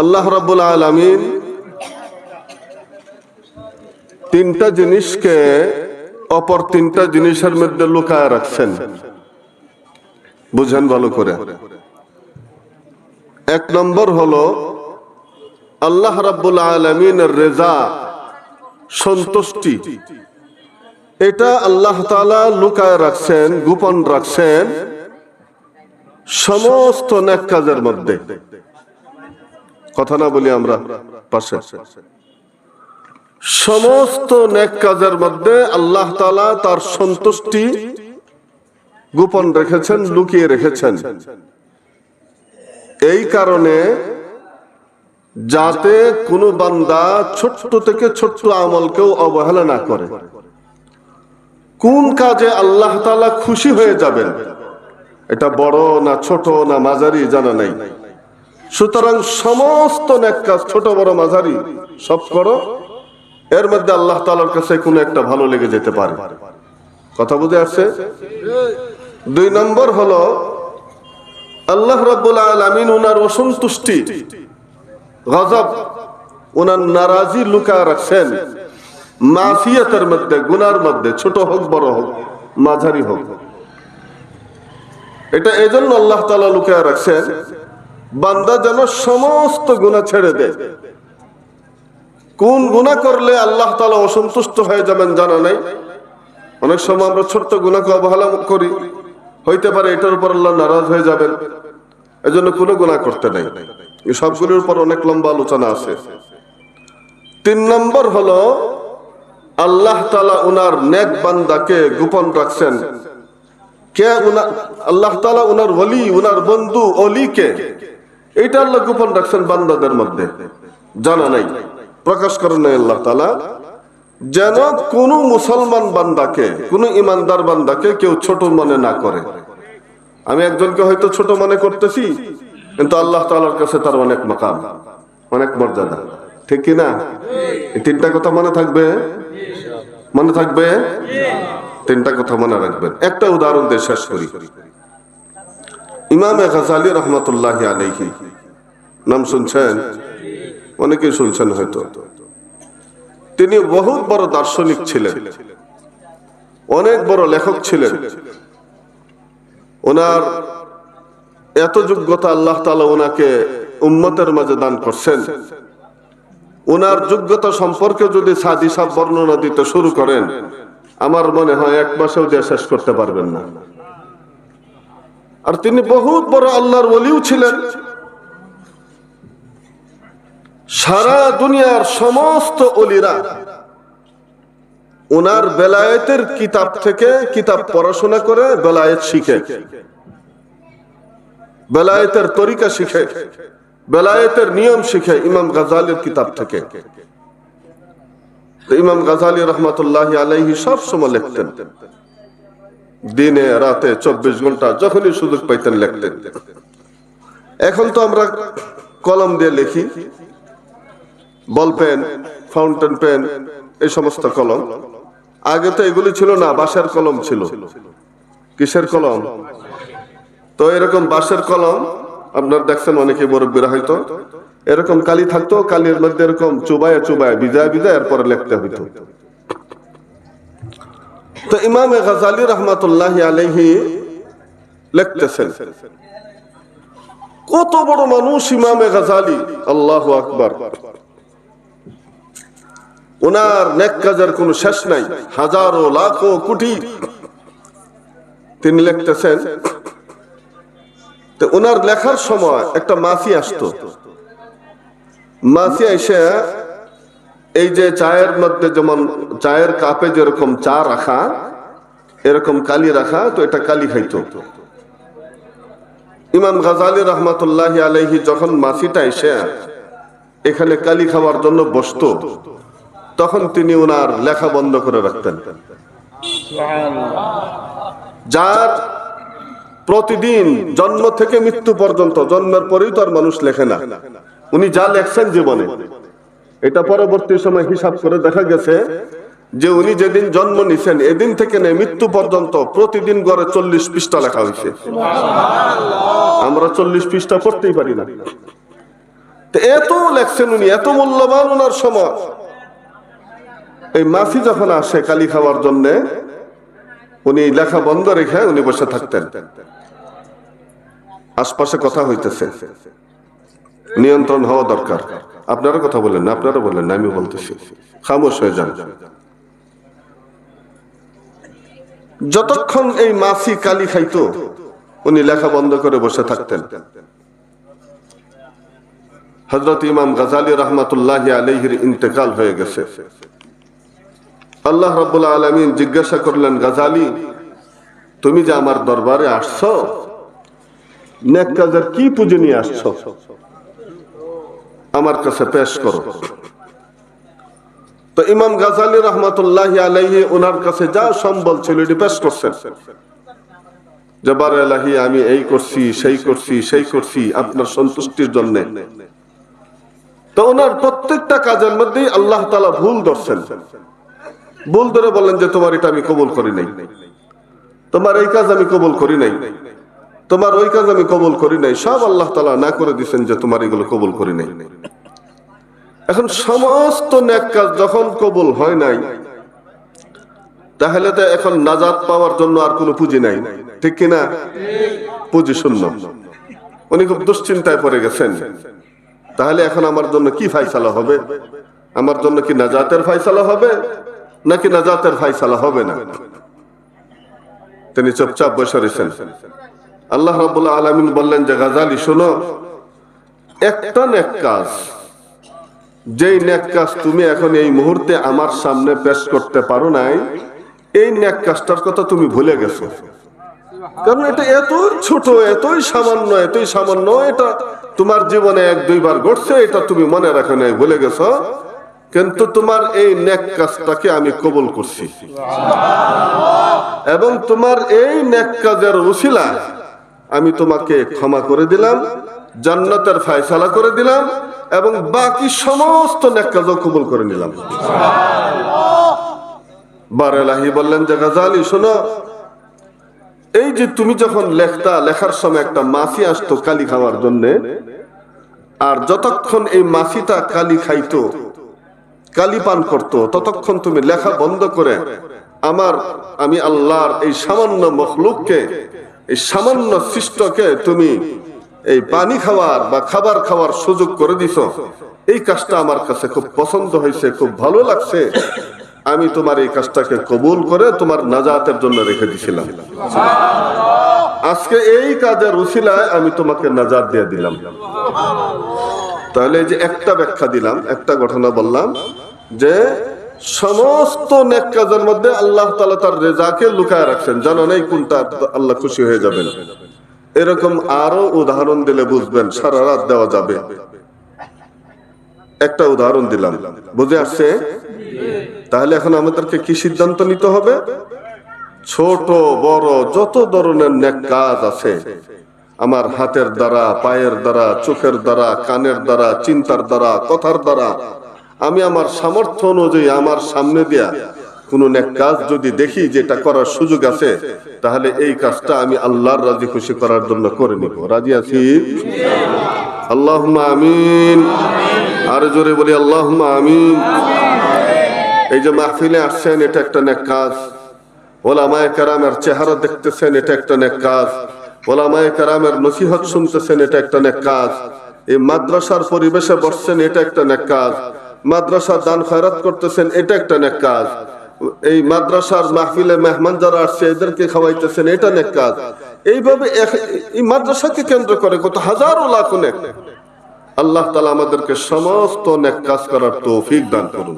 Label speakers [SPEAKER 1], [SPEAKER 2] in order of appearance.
[SPEAKER 1] আল্লাহ রাব্বুল আলামিন তিনটা জিনিসকে অপর তিনটা জিনিসের মধ্যে লুকায় রাখছেন। বুঝেন ভালো করে। এক নম্বর হলো, আল্লাহ রাব্বুল আলমিনের রেজা সন্তুষ্টি। এটা আল্লাহ তাআলা লুকায় রাখছেন, গোপন রাখছেন সমস্ত নেক কাজের মধ্যে। কথা না বলি আমরা পাশে। সমস্ত নেক কাজের মধ্যে আল্লাহ তালা তার সন্তুষ্টি গোপন রেখেছেন, লুকিয়ে রেখেছেন। এই কারণে যাতে কোনো বান্দা ছোট্ট থেকে ছোট্ট আমলকেও অবহেলা না করে। কোন কাজে আল্লাহ তাআলা খুশি হয়ে যাবেন? এটা বড় না ছোট না মাঝারি জানা নাই। সুতরাং সমস্ত কাজ ছোট, বড়, মাঝারি সব করো। এর মধ্যে আল্লাহ তালার কাছে কোনো একটা ভালো লেগে যেতে পারে। কথা বুঝে আসছে? দুই নম্বর হলো, আল্লাহ রাব্বুল আলামিন ওনার অসন্তুষ্টি, গজব ওনার নারাজি লুকা রাখছেন। মাফিয়াতের মধ্যে, গুনার মধ্যে, ছোট হোক, বড় হোক, মাঝারি হোক। এটা এজন্য আল্লাহ তালা লুকায় রাখছেন বান্দা যেন সমস্ত গুনাহ ছেড়ে দেয়। কোন গুনাহ করলে আল্লাহ তালা অসন্তুষ্ট হয়ে যাবেন জানা নাই? অনেক সময় আমরা ছোট্ট গুনাহকে অবহেলা করি। হইতে পারে এটার উপর আল্লাহ নারাজ হয়ে যাবেন। এজন্য কোনো গুনাহ করতে নাই। এই সবগুলোর উপর অনেক লম্বা আলোচনা আছে। তিন নম্বর হলো, আল্লাহ তালা উনার নেক বান্দাকে গোপন রাখছেন। কে উনা- আল্লাহ তালা উনার ওলি, উনার বন্ধু অলিকে এটা আল্লাহ গোপন রাখছেন বান্দাদের মধ্যে। জানা নাই। প্রকাশ করেন আল্লাহ তালা যেন কোন মুসলমান বান্দাকে, কোন ইমানদার বান্দাকে কেউ ছোট মনে না করে। আমি একজনকে হয়তো ছোট মনে করতেছি, কিন্তু আল্লাহ তাআলার কাছে তার অনেক মাকাম, অনেক মর্যাদা। ঠিক কি না? এই তিনটা কথা মনে থাকবে? মনে থাকবে? তিনটা কথা মনে রাখবেন। একটা উদাহরণ দিয়ে শেষ করি। ইমামে গাজালি রহমতুল্লাহ আলাইহি নাম শুনছেন? অনেকেই শুনছেন হয়তো। তিনি বহুত বড় দার্শনিক ছিলেন। অনেক বড় লেখক ছিলেন। ওনার এত যোগ্যতা আল্লাহ তালা ওনাকে উম্মতের মাঝে দান করছেন। ওনার যোগ্যতা সম্পর্কে যদি সাদি সাহ বর্ণনা দিতে শুরু করেন, আমার মনে হয় এক মাসেও দিয়ে শেষ করতে পারবেন না। আর তিনি বহুত বড় আল্লাহর ওলিও ছিলেন। সারা দুনিয়ার সমস্ত অলিরা ওনার বেলায়েতের কিতাব থেকে কিতাব পড়াশোনা করে বেলায়েত শিখে। বেলায়েতের তরিকা শিখে। বেলায়েতের নিয়ম শিখে ইমাম গাজালির কিতাব থেকে। ইমাম গাজালি রহমতুল্লাহ আলাইহি সব সময় লিখতেন। দিনে, রাতে, চব্বিশ ঘণ্টা যখনই সুযোগ পাইতেন লিখতেন। এখন তো আমরা কলম দিয়ে লিখি। বল পেন, ফাউন্টেন পেন, এই সমস্ত কলম। আগে তো এগুলি ছিল না, বাঁশের কলম ছিল। কিসের কলম? তো এরকম বাঁশের কলম, আপনার দেখছেন অনেকে মুরব্বীরা হয়তো। এরকম কালি থাকতো, কালির মধ্যে এরকম চুবায় চুবায় বিজায় বিজায় এরপরে লিখতে হইতো। তো ইমাম গাজালি রহমাতুল্লাহ আলহি লিখতেছেন, কত বড় মানুষ ইমামে গাজালি, আল্লাহ আকবার। ওনার নেক কাজের কোনো শেষ নাই। হাজারো, লাখো, কোটি। তিনি লিখতেছেন ওনার লেখার সময় একটা মাসি আসতো। মাসি এসে এই যে চায়ের মধ্যে যেমন চায়ের কাপে যেরকম চা রাখা, এরকম কালি রাখা, তো এটা কালি খাইতো। ইমাম গাজালি রহমতুল্লাহ আলহি যখন মাসিটা এসে এখানে কালি খাওয়ার জন্য বসতো তখন তিনি ওনার লেখা বন্ধ করে রাখতেন। যার প্রতিদিন জন্ম থেকে মৃত্যু পর্যন্ত জন্মের পরেই তো আর মানুষ লেখে না। উনি যা লেখছেন জীবনে। এটা পরবর্তী সময় হিসাব করে দেখা গেছে যে উনি যেদিন জন্ম নিছেন এদিন থেকে নেই মৃত্যু পর্যন্ত প্রতিদিন গড়ে চল্লিশ পৃষ্ঠা লেখা হয়েছে। আমরা চল্লিশ পৃষ্ঠা পড়তেই পারি না। তো এত লেখছেন উনি এত মূল্যবান ওনার সময়। এই মাসি যখন আসে কালি খাওয়ার জন্য, উনি লেখা বন্ধ রেখে উনি বসে থাকতেন। আশপাশে কথা হইতেছে। নিয়ন্ত্রণ হওয়া দরকার। আপনারা কথা বলেন না, আপনারা বলেন না, আমি বলতেছি। খামোশ হয়ে যান। যতক্ষণ এই মাসি কালি খাইতো, উনি লেখা বন্ধ করে বসে থাকতেন। হজরত ইমাম গাজালি রহমতুল্লাহ আলহির ইন্তেকাল হয়ে গেছে। আল্লাহ রব্বুল্লাহ আলমিন জিজ্ঞাসা করলেন, গাজালি, তুমি যে আমার দরবারে আসছ নেক কি পুজো নিয়ে আসছো? আমার কাছে পেশ করো। তো ইমাম গাজালি রহমতুল্লাহ আলহি ওনার কাছে যা সম্বল ছিল এটি পেশ করছেন। জবার আলাহি, আমি এই করছি, সেই করছি সেই করছি আপনার সন্তুষ্টির জন্য। তো ওনার প্রত্যেকটা কাজের মধ্যেই আল্লাহ তালা ভুল ধরছেন। ভুল ধরে বলেন যে তোমার এটা আমি কবুল করি নাই। তোমার এই কাজ আমি কবুল করি নাই। তোমার ওই কাজ আমি কবুল করি নাই। সব আল্লাহ তালা না করে দিচ্ছেন যে তোমার এগুলো কবুল করি নাই। এখন সমস্ত ন্যাক কাজ যখন কবুল হয় নাই, তাহলে তো এখন নাজাদ পাওয়ার জন্য আর কোনো পুঁজি নাই। ঠিক কিনা পুঁজি শূন্য। উনি খুব দুশ্চিন্তায় পড়ে গেছেন। তাহলে এখন আমার জন্য কি ফাইসালা হবে? আমার জন্য কি নাজাতের ফাইসালা হবে? নাকি না নাজাতের ফাইসালা হবে না? তিনি চুপচাপ বসে রয়েছেন আল্লাহ রাবুল্লাহ আলমিন বললেন যে, গাজালি, শোনো, একটা নেক কাজ, যেই নেক কাজ তুমি এখন এই মুহূর্তে আমার সামনে পেশ করতে পারো নাই, এই নেক কাজটার কথা তুমি ভুলে গেছো। কারণ এটা এতই ছোট, এতই সামান্য এতই সামান্য, এটা তোমার জীবনে এক, দুইবার ঘটছে, এটা তুমি মনে রাখো নাই, ভুলে গেছো। কিন্তু তোমার এই নেক কাজটাকে আমি কবুল করছি। এবং তোমার এই নেক কাজের উশিলা আমি তোমাকে ক্ষমা করে দিলাম, জান্নাতের ফায়সালা করে দিলাম, এবং বাকি সমস্ত নেক কাজও কবুল করে নিলাম। বারেলাহি বললেন যে, গাজালি, শোনো, এই যে তুমি যখন লেখতা, লেখার সময় একটা মাসি আসতো কালি খাওয়ার জন্য, আর যতক্ষণ এই মাসিটা কালি খাইতো কালি পান করতো, ততক্ষণ তুমি লেখা বন্ধ করে, আমার, আমি আল্লাহর এই সামান্য মখলুককে, এই সামান্য সৃষ্টকে তুমি এই পানি খাওয়ার বা খাবার খাওয়ার সুযোগ করে দিছ। এই কাজটা আমার কাছে খুব পছন্দ হয়েছে, খুব ভালো লাগছে। আমি তোমার এই কাজটাকে কবুল করে তোমার নাজাতের জন্য রেখে দিছিলাম। আজকে এই কাজের উসিলায় আমি তোমাকে নাজাত দিয়ে দিলাম। তাহলে এই যে একটা ব্যাখ্যা দিলাম, একটা ঘটনা বললাম যে সমস্ত নেক কাজের মধ্যে আল্লাহ তালা তার রেজাকে লুকায় রাখছেন। জানা নেই কোনটা আল্লাহ খুশি হয়ে যাবেন? এরকম আরও উদাহরণ দিলে বুঝবেন, সারা রাত দেওয়া যাবে। একটা উদাহরণ দিলাম। বুঝে আসছে? তাহলে এখন আমাদেরকে কি সিদ্ধান্ত নিতে হবে? ছোট, বড়, যত ধরনের নেক কাজ আছে আমার হাতের দ্বারা, পায়ের দ্বারা, চোখের দ্বারা, কানের দ্বারা, চিন্তার দ্বারা, কথার দ্বারা, আমি আমার সামর্থ্য অনুযায়ী আমার সামনে দিয়া কোন নেক কাজ যদি দেখি যেটা করার সুযোগ আছে, তাহলে এই কাজটা আমি আল্লাহর রাজি খুশি করার জন্য করে নিব। রাজি আছি? আল্লাহ আমিন। আর জোরে বলি আল্লাহ আমিন। এই যে মাহফিলে আসছেন, এটা একটা নেক কাজ। ওলামায় কারামের চেহারা দেখতেছেন, এটা একটা নেক কাজ। ওলামায় কারামের নসিহত শুনতেছেন, এটা একটা নেক কাজ এই মাদ্রাসার পরিবেশে বসছেন, এটা একটা নেক কাজ মাদ্রাসা দান খয়রাত করতেছেন, এটা একটা নেক কাজ এই মাদ্রাসার মাহফিলে মেহমান যারা আসছে, এদেরকে খাওয়াইতেছেন, এটা নেক কাজ এইভাবে এই মাদ্রাসাকে কেন্দ্র করে কত হাজারো লাখ নেক। আল্লাহ তালা আমাদেরকে সমস্ত নেক কাজ করার তৌফিক দান করুন।